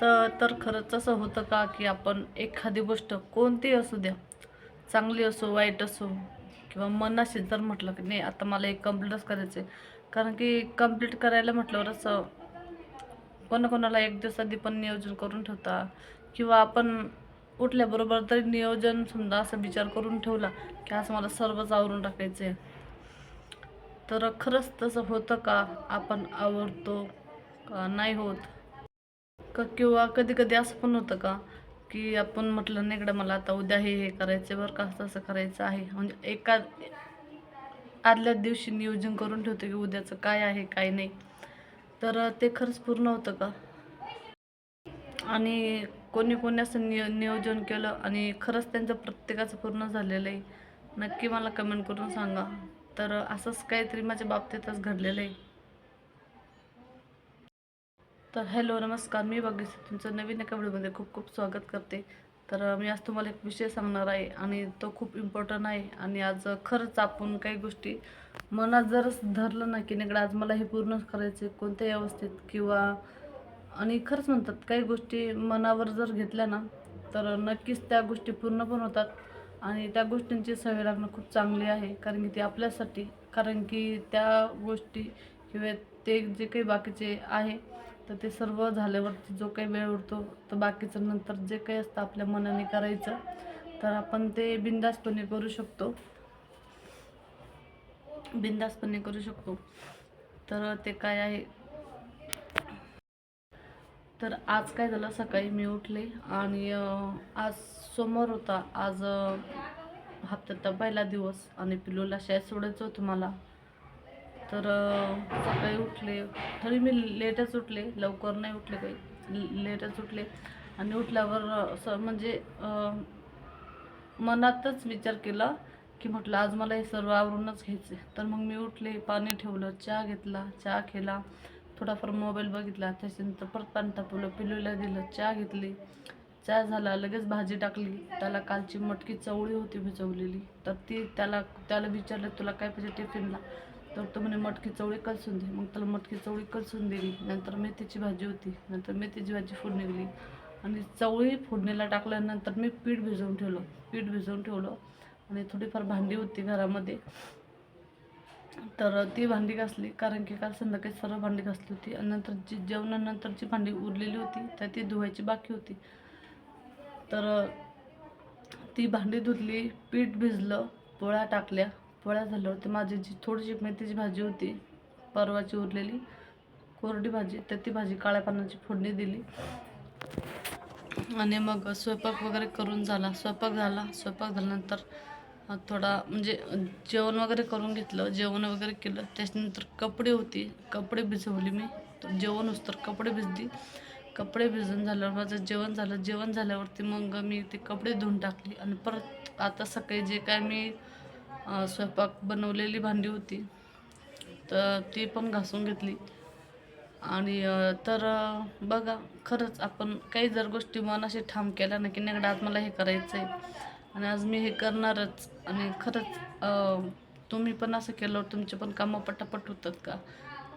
तर तर खरंच असं होतं का की आपण एखादी गोष्ट कोणतीही असू द्या चांगली असो वाईट असो किंवा मनाशी जर म्हटलं की नाही आता मला एक कम्प्लीटच करायचं आहे कारण की कंप्लीट करायला म्हटल्यावर असं कोणाकोणाला एक दिवस आधी पण नियोजन करून ठेवता किंवा आपण उठल्याबरोबर तरी नियोजन समजा असं विचार करून ठेवला की आज मला सर्वच आवरून टाकायचं आहे तर खरंच तसं होतं का? आपण आवडतो का? नाही होत. का किंवा कधी कधी असं पण होतं का की आपण म्हटलं नाही इकडं मला आता उद्या हे हे करायचं बरं का असं असं करायचं आहे. म्हणजे एका आदल्या दिवशी नियोजन करून ठेवतो की उद्याचं काय आहे काय नाही. तर ते खरंच पूर्ण होतं का? आणि कोणी कोणी असं नियो नियोजन केलं आणि खरंच त्यांचं प्रत्येकाचं पूर्ण झालेलं आहे. नक्की मला कमेंट करून सांगा. तर असंच काहीतरी माझ्या बाबतीतच घडलेलं आहे. तर हॅलो नमस्कार. मी बघित तुमचं नवीन एका व्हिडिओमध्ये खूप खूप स्वागत करते. तर मी आज तुम्हाला एक विषय सांगणार आहे आणि तो खूप इम्पॉर्टंट आहे. आणि आज खरंच आपण काही गोष्टी मनात जरच धरलं ना की निकडं आज मला हे पूर्ण करायचे कोणत्याही अवस्थेत किंवा आणि खरंच म्हणतात काही गोष्टी मनावर जर घेतल्या ना तर नक्कीच त्या गोष्टी पूर्ण पण होतात. आणि त्या गोष्टींची सवय लागणं खूप चांगली आहे कारण की ती आपल्यासाठी कारण की त्या गोष्टी किंवा ते जे काही बाकीचे आहे तर ते सर्व झाल्यावरती जो काही वेळ उरतो तर बाकीचं नंतर जे काही असतं आपल्या मनाने करायचं तर आपण ते बिंदासपणे करू शकतो. बिंदासपणे करू शकतो. तर ते काय आहे? तर आज काय झालं? सकाळी मी उठले आणि आज सोमवार होता. आज हप्त्याचा पहिला दिवस आणि पिलूला शाळेत सोडायचं होतं मला. तर सकाळी उठले. तरी मी लेटच उठले. लवकर नाही उठले काही. लेटच उठले. आणि उठल्यावर असं म्हणजे मनातच विचार केला की म्हटलं आज मला हे सर्व आवरूनच घ्यायचे तर मग मी उठले पाणी ठेवलं चहा घेतला चहा केला. थोडाफार मोबाईल बघितला. त्याच्यानंतर परत पाणी तापवलं पिलूला दिलं चहा घेतली. चहा झाला लगेच भाजी टाकली. त्याला कालची मटकी चवळी होती भिजवलेली. तर ती त्याला त्याला विचारलं तुला काय पाहिजे टिफिनला? तर तो म्हणे मटकी चवळी कलसून दे. मग त्याला मटकी चवळी कलसून दिली. नंतर मेथीची भाजी होती. नंतर मेथीची भाजी फोडणी दिली. आणि चवळी फोडणीला टाकल्यानंतर मी पीठ भिजवून ठेवलं. पीठ भिजवून ठेवलं. आणि थोडीफार भांडी होती घरामध्ये. तर ती भांडी घासली. कारण की काल संध्याकाळी सर्व भांडी घासली होती. आणि नंतर जी जेवणानंतरची भांडी उरलेली होती तर ती धुवायची बाकी होती. तर ती भांडी धुतली. पीठ भिजलं. पोळ्या टाकल्या. पोळ्या झाल्यावरती माझी जी थोडीशी मेथीची भाजी होती परवाची उरलेली कोरडी भाजी तर ती भाजी काळ्या पानाची फोडणी दिली. आणि मग स्वयंपाक वगैरे करून झाला. स्वयंपाक झाला. स्वयंपाक झाल्यानंतर थोडा म्हणजे जेवण वगैरे करून घेतलं. जेवण वगैरे केलं. त्याच्यानंतर कपडे होती. कपडे भिजवली मी. जेवण जेवण तर कपडे भिजली. कपडे भिजून झाल्यावर माझं जेवण झालं. जेवण झाल्यावरती मग मी ते कपडे धुवून टाकली. आणि परत आता सकाळी जे काय मी स्वयंपाक बनवलेली भांडी होती. तर ती पण घासून घेतली. आणि तर बघा खरंच आपण काही जर गोष्टी मनाशी ठाम केल्या ना की नाही आज मला हे करायचं आहे आणि आज मी हे करणारच. आणि खरंच तुम्ही पण असं केल्यावर तुमचे पण कामं पटापट होतात का?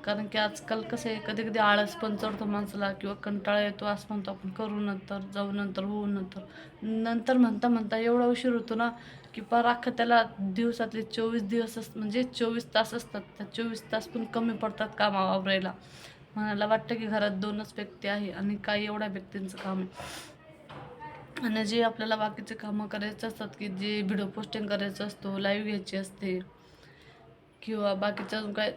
कारण की आजकाल कसं आहे कधी कधी आळस पण चढतो माणसाला किंवा कंटाळा येतो असं म्हणतो आपण करू नंतर जाऊ नंतर होऊ नंतर. नंतर म्हणता म्हणता एवढा उशीर होतो ना की पार त्याला दिवसातले चोवीस दिवस अस म्हणजे चोवीस तास असतात. त्या चोवीस तास पण कमी पडतात कामा वावरायला. म्हणायला वाटतं की घरात दोनच व्यक्ती आहे आणि काही एवढ्या व्यक्तींचं काम आहे. आणि जे आपल्याला बाकीचे कामं करायचे असतात की जे व्हिडिओ पोस्टिंग करायचं असतो लाईव्ह घ्यायची असते किंवा बाकीचं अजून काय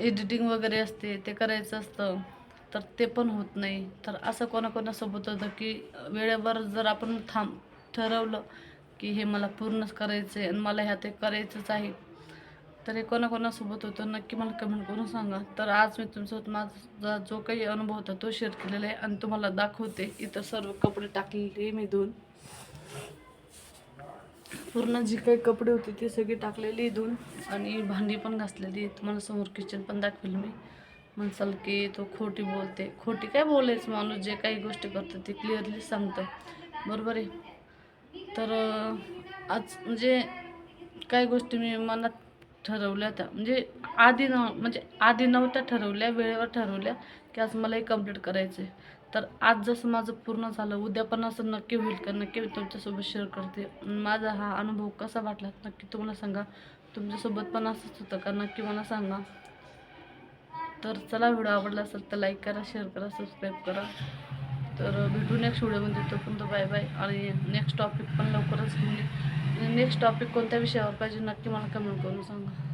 एडिटिंग वगैरे असते ते करायचं असतं तर ते पण होत नाही. तर असं कोणाकोणासोबत होतं की वेळेवर जर आपण थांब ठरवलं की हे मला पूर्णच करायचं आहे आणि मला ह्यात ते करायचंच आहे. तर हे कोणाकोणासोबत होतं नक्की मला कमेंट करून सांगा. तर आज मी तुमच्यासोबत माझा जो काही अनुभव होता तो शेअर केलेला आहे आणि तुम्हाला दाखवते. इतर सर्व कपडे टाकलेले मी धुवून. पूर्ण जी काही कपडे होते ते सगळी टाकलेली धुवून. आणि भांडी पण घासलेली तुम्हाला समोर किचन पण दाखवेल मी. म्हणसाल की तो खोटी बोलते. खोटी काय बोलायचं माणूस? जे काही गोष्टी करतो ते क्लिअरली सांगतं. बरोबर आहे? तर आज म्हणजे काही गोष्टी मी मनात ठरवल्या त्या म्हणजे आधी न म्हणजे आधी नव्हत्या ठरवल्या वेळेवर ठरवल्या की आज मला हे कंप्लीट करायचं आहे तर आज जसं माझं पूर्ण झालं उद्या पण असं नक्की होईल का? नक्की मी तुमच्यासोबत शेअर करते. माझा हा अनुभव कसा वाटला? नक्की तुम्हाला सांगा. तुमच्यासोबत पण असंच होतं का? नक्की मला सांगा. तर चला व्हिडिओ आवडला असेल तर लाईक करा शेअर करा सबस्क्राईब करा. तर भेटू नेक्स्ट व्हिडिओमध्ये तोपर्यंत बाय बाय आणि नेक्स्ट टॉपिक पण लवकरच घेऊन नेक्स्ट टॉपिक कोणत्या विषयावर पाहिजे नक्की मला कमेंट करून सांगा.